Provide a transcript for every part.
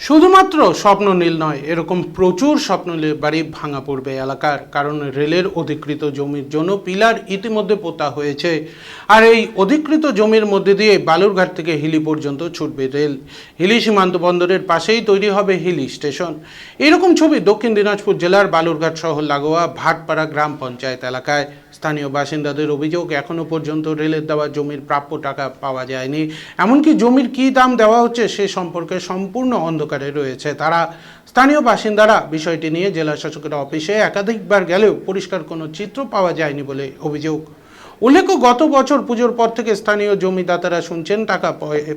শুধুমাত্র স্বপ্ননীল নয়, এরকম প্রচুর স্বপ্ন বাড়ি ভাঙা পড়বে এলাকার, কারণ রেলের অধিকৃত জমির জন্য পিলার ইতিমধ্যে পোতা হয়েছে। আর এই অধিকৃত জমির মধ্যে দিয়ে বালুরঘাট থেকে হিলি পর্যন্ত ছুটবে রেল। হিলি সীমান্ত বন্দরের পাশেই তৈরি হবে হিলি স্টেশন। এরকম ছবি দক্ষিণ দিনাজপুর জেলার বালুরঘাট শহর লাগোয়া ভাটপাড়া গ্রাম পঞ্চায়েত এলাকায়। স্থানীয় বাসিন্দাদের অভিযোগ এখনও পর্যন্ত রেলের দেওয়া জমির প্রাপ্য টাকা পাওয়া যায়নি। এমনকি জমির কী দাম দেওয়া হচ্ছে, সে সম্পর্কে সম্পূর্ণ অন্ধকারে রয়েছে। তারা স্থানীয় বাসিন্দারা বিষয়টি নিয়ে জেলা শাসকের অফিসে একাধিকবার গেলেও পরিষ্কার কোনো চিত্র পাওয়া যায়নি বলে অভিযোগ। উল্লেখ্য, গত বছর পুজোর পর থেকে স্থানীয় জমিদাতারা শুনছেন টাকা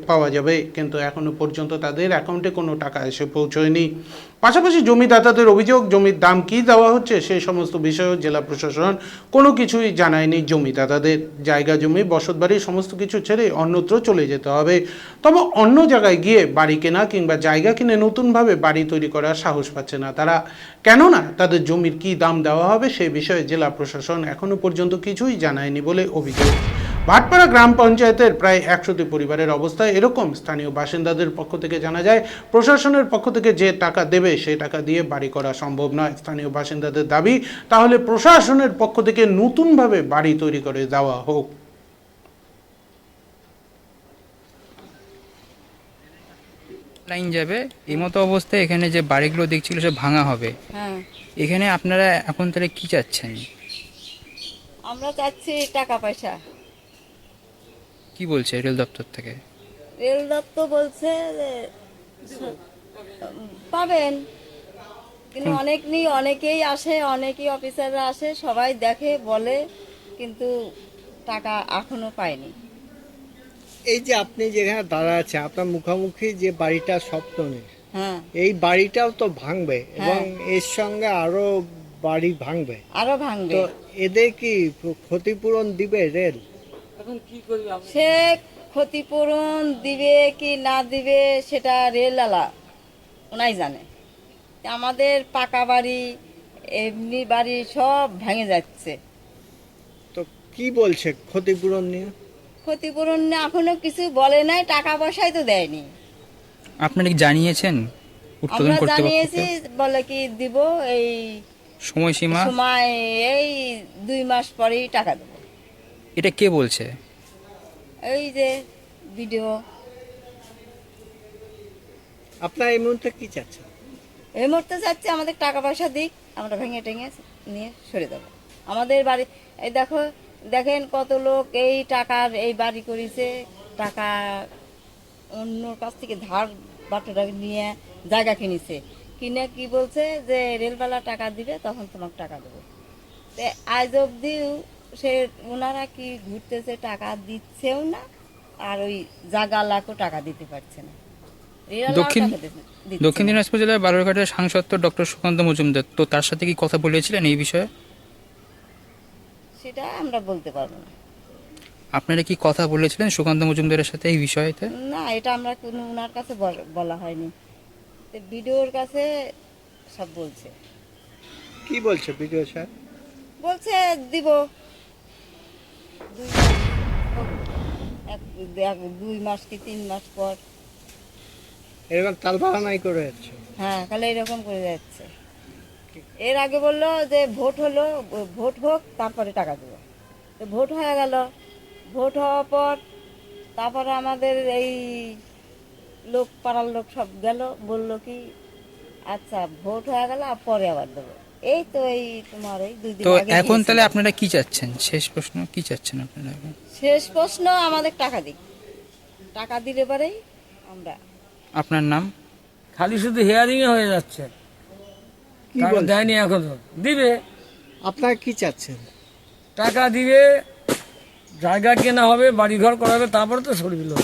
পাওয়া- যাবে, কিন্তু এখনও পর্যন্ত তাদের অ্যাকাউন্টে কোনো টাকা এসে পৌঁছয়নি। পাশাপাশি জমিদাতাদের অভিযোগ, জমির দাম কী দেওয়া হচ্ছে সেই সমস্ত বিষয়েও জেলা প্রশাসন কোনো কিছুই জানায়নি জমিদাতাদের জায়গা জমি বসতবাড়ি সমস্ত কিছু ছেড়ে অন্যত্র চলে যেতে হবে। তবে অন্য জায়গায় গিয়ে বাড়ি কেনা কিংবা জায়গা কিনে নতুনভাবে বাড়ি তৈরি করার সাহস পাচ্ছে না তারা। কেননা তাদের জমির কী দাম দেওয়া হবে সেই বিষয়ে জেলা প্রশাসন এখনও পর্যন্ত কিছুই জানায়নি বলে অভিযোগ। ভাটপাড়া গ্রাম পঞ্চায়েতের প্রায় একশোটি পরিবারের অবস্থা এরকম। স্থানীয় বাসিন্দাদের পক্ষ থেকে জানা যায় প্রশাসনের পক্ষ থেকে যে টাকা দেবে সেই টাকা দিয়ে বাড়ি করা সম্ভব নয়। স্থানীয় বাসিন্দাদের দাবি তাহলে প্রশাসনের পক্ষ থেকে নতুনভাবে বাড়ি তৈরি করে দেওয়া হোক। লাইন যাবে। এই মতো অবস্থায় এখানে যে বাড়িগুলো দেখছিল সে ভাঙা হবে। হ্যাঁ। এখানে আপনারা এখন তাহলে কি চাচ্ছেন? আমরা চাচ্ছি টাকা পয়সা। কি বলছে রেল দপ্তর থেকে? রেল দপ্তর বলছে যে পাবেন। কিন্তু অনেক নেই অনেকেই আসে অনেকেই অফিসাররা আসে সবাই দেখে বলে কিন্তু টাকা এখনও পায়নি। এই যে আপনি যেখানে দাঁড়া আছে আপনার মুখোমুখি যে বাড়িটা স্বপ্ন নেই হ্যাঁ। এই বাড়িটাও তো ভাঙবে হ্যাঁ। এবং এর সঙ্গে আরও বাড়ি ভাঙবে। আরও ভাঙবে। তো এদের কি ক্ষতিপূরণ দিবে রেল? সে ক্ষতিপূরণ দিবে কি না দিবে সেটা রেলওয়ালা ওনাই জানে। আমাদের পাকা বাড়ি এমনি বাড়ি সব ভেঙে যাচ্ছে। তো কি বলছে ক্ষতিপূরণ নিয়ে? ক্ষতিপূরণ নিয়ে এখনও কিছু বলে নাই টাকা পয়সাই তো দেয়নি। আপনারা কি জানিয়েছেন আমরা জানিয়েছি বলে কি দিব এই সময়সীমা? সময় এই দুই মাস পরেই টাকা দেবো। এটা কে বলছে? এই যে ভিডিও। আপনার এই মুহূর্তে কি চাচ্ছেন? এই মুহূর্তে যাচ্ছে আমাদের টাকা পয়সা দিক আমরা ভেঙে টেঙে নিয়ে সরে দেবো আমাদের বাড়ি এই দেখো দেখেন কত লোক এই টাকার এই বাড়ি করেছে টাকা অন্যর কাছ থেকে ধার বাটোটা নিয়ে জায়গা কিনেছে। কিনে কি বলছে? যে রেলবেলা টাকা দিবে তখন তোমাকে টাকা দেবো। তো আজ অবধিও সে ওনারা কি ঘুরতেছে টাকা দিচ্ছেও না আর ওই জাগা লাখও টাকা দিতে পারছে না। দক্ষিণ- দক্ষিণ দিনাজপুর জেলার বালুরঘাটের সাংসদ ডক্টর সুকান্ত মজুমদার তো তার সাথে কি কথা বলেছিলেন এই বিষয়ে? সেটা আমরা বলতে পারব না। আপনারা কি কথা বলেছিলেন সুকান্ত মজুমদারের সাথে এই বিষয়েতে? না এটা আমরা কোনো ওনার কাছে বল- বলা হয়নি। তো বিডিওর কাছে সব বলছে। কি বলছে বিডিও স্যার? বলছে দিব। দুই এক- দুই মাস কি তিন মাস পর। এরকম তাল বাহানাই করে যাচ্ছে। হ্যাঁ তাহলে এরকম করে যাচ্ছে। এর আগে বলল যে ভোট হলো ভোট হোক তারপরে টাকা দেবো। তো ভোট হয়ে গেল। ভোট হওয়ার পর তারপরে আমাদের এই লোক পাড়ার লোক সব গেল বলল কি আচ্ছা ভোট হয়ে গেল আর পরে আবার দেবো। এই তো এই তোমার এই দুই দিন তো আগে এখন তাহলে। আপনারা কি চাচ্ছেন? শেষ প্রশ্ন কি চাচ্ছেন আপনারা এখন? শেষ প্রশ্ন আমাদের টাকা দিক। টাকা দিলে পরেই আমরা আপনার নাম? খালি শুধু হেয়ারিং এ হয়ে যাচ্ছে। কি টাকা দেয়নি এখনও। দিবে। আপনারা কি চাচ্ছেন? টাকা দিবে জায়গা কেনা হবে বাড়ি ঘর করা হবে তারপরে তো সরবি লোক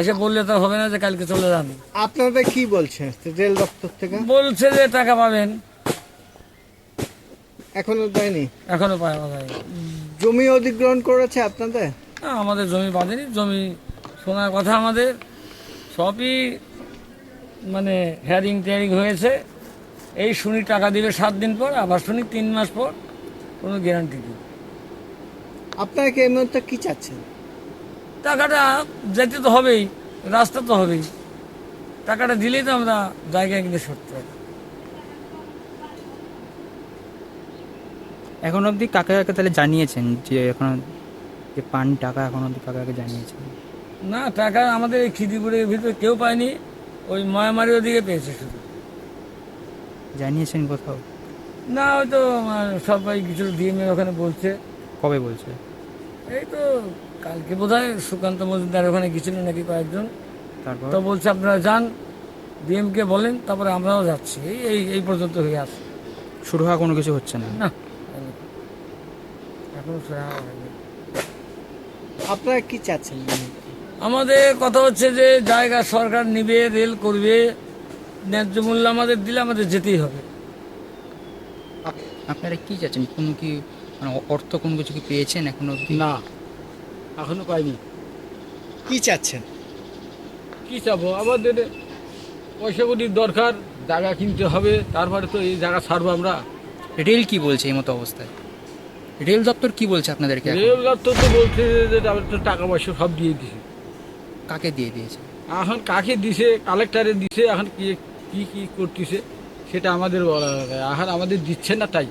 এসে বললে তো হবে না যে কালকে চলে যান আপনাদের কি বলছেন? রেল দপ্তর থেকে? বলছে যে টাকা পাবেন। এখনও দেয়নি এখনও পাওয়া যায়নি। জমি অধিগ্রহণ করেছে আপনাদের? না, আমাদের জমি বাঁধেনি জমি শোনার কথা আমাদের। সবই মানে হেয়ারিং টেয়ারিং হয়েছে। এই শুনি টাকা দিবে সাত দিন পর আবার শুনি তিন মাস পর কোনো গ্যারান্টি নেই। আপনারা কি এই মুহূর্তে কি চাচ্ছেন? টাকাটা যেতে তো হবেই রাস্তা তো হবেই। টাকাটা দিলেই তো আমরা জায়গায় কিনে সরতে পারি। এখন অবধি কাকে কাকে তাহলে জানিয়েছেন? যে এখন যে পান টাকা এখন অবধি কাকে কাকে জানিয়েছেন? না টাকা আমাদের এই খিদিপুরের ভিতরে কেউ পায়নি। ওই ময়ামারি ওদিকে পেয়েছে শুধু। জানিয়েছেন কোথাও? না ওই তো সবাই কিছু ডিএমএ ওখানে বলছে। কবে বলছে? এই তো কালকে বোধ হয় সুকান্ত মজুমদার ওখানে গেছিল নাকি কয়েকজন। তারপর? তো বলছে আপনারা যান ডিএমকে বলেন তারপরে আমরাও যাচ্ছি। এই এই পর্যন্ত হয়ে আছে। শুরু হওয়া কোনো কিছু হচ্ছে না? না। এখনও শোয়া হয়নি। আপনারা কি চাচ্ছেন? আমাদের কথা হচ্ছে যে জায়গা সরকার নিবে রেল করবে ন্যায্য মূল্য আমাদের দিলে আমাদের যেতেই হবে। আপনারা কি চাচ্ছেন? কোনো কি মানে অর্থ কোনো কিছু কি পেয়েছেন এখন অবধি? না এখনও পাইনি। কি চাচ্ছেন? কি চাবো? আমাদের পয়সা কটির দরকার জায়গা কিনতে হবে তারপরে তো এই জায়গা ছাড়বো আমরা। রেল কি বলছে এই মতো অবস্থায়? রেল দপ্তর কি বলছে আপনাদেরকে রেল দপ্তর তো বলছে যে তো টাকা পয়সা সব দিয়ে দিছে। কাকে দিয়ে দিয়েছে? এখন কাকে দিছে? কালেক্টরে দিছে এখন কি কি কি করতেছে সেটা আমাদের বলা। এখন আমাদের দিচ্ছে না তাই।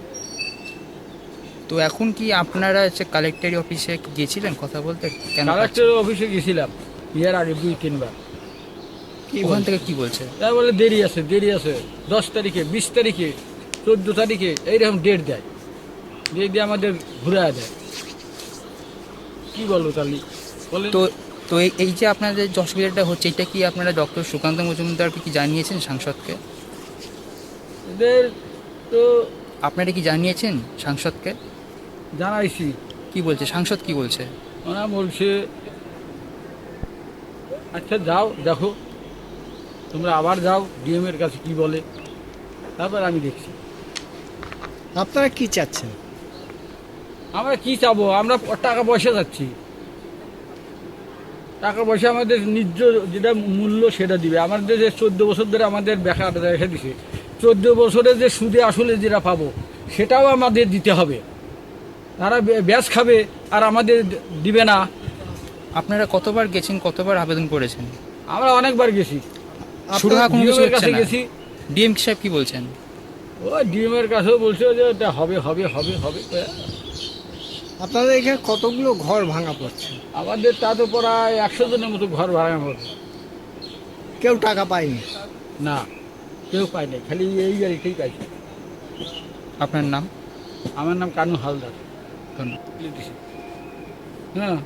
তো এখন কি আপনারা হচ্ছে কালেক্টরি অফিসে গিয়েছিলেন কথা বলতে কেন কালেক্টর অফিসে গেছিলাম ইয়ার আগে দুই তিনবার? ওখান থেকে কি বলছে? তাই বলে দেরি আছে দেরি আছে। দশ তারিখে বিশ তারিখে চোদ্দ তারিখে এইরকম ডেট দেয়। দিয়ে আমাদের ঘুরে দেয়। কি বলব তাহলে? তো তো এই- এই যে আপনাদের যে অসুবিধাটা হচ্ছে এটা কি আপনারা ডক্টর সুকান্ত মজুমদারকে কি জানিয়েছেন সাংসদকে? এদের তো আপনারা কি জানিয়েছেন সাংসদকে? জানাইছি। কি বলছে? সাংসদ কি বলছে? ওরা বলছে আচ্ছা যাও দেখো তোমরা আবার যাও ডিএম এর কাছে কি বলে তারপর আমি দেখছি। আপনারা কি চাচ্ছেন? আমরা কি চাবো? আমরা টাকা পয়সা যাচ্ছি টাকা পয়সা আমাদের নিজ যেটা মূল্য সেটা দিবে। আমাদের যে চোদ্দ বছর ধরে আমাদের বেকার রেখে দিছে। চোদ্দ বছরে যে সুদে আসলে যেটা পাবো সেটাও আমাদের দিতে হবে। তারা ব্যাস খাবে আর আমাদের দিবে না। আপনারা কতবার গেছেন কতবার আবেদন করেছেন? আমরা অনেকবার গেছি। কোনো কিছু ডিএমের হচ্ছে কাছে না। গেছি। ডিএম সাহেব কি বলছেন? ও ডিএমের কাছেও বলছে যে এটা হবে হবে হবে হবে। আপনাদের এখানে কতগুলো ঘর ভাঙা পড়ছে? আমাদের তা তো প্রায় একশো জনের মতো ঘর ভাঙা পড়ছে। কেউ টাকা পায়নি? না কেউ পায়নি। খালি এই গাড়িটাই পাইছে। আপনার নাম? আমার নাম কানু হালদার। কানু হ্যাঁ।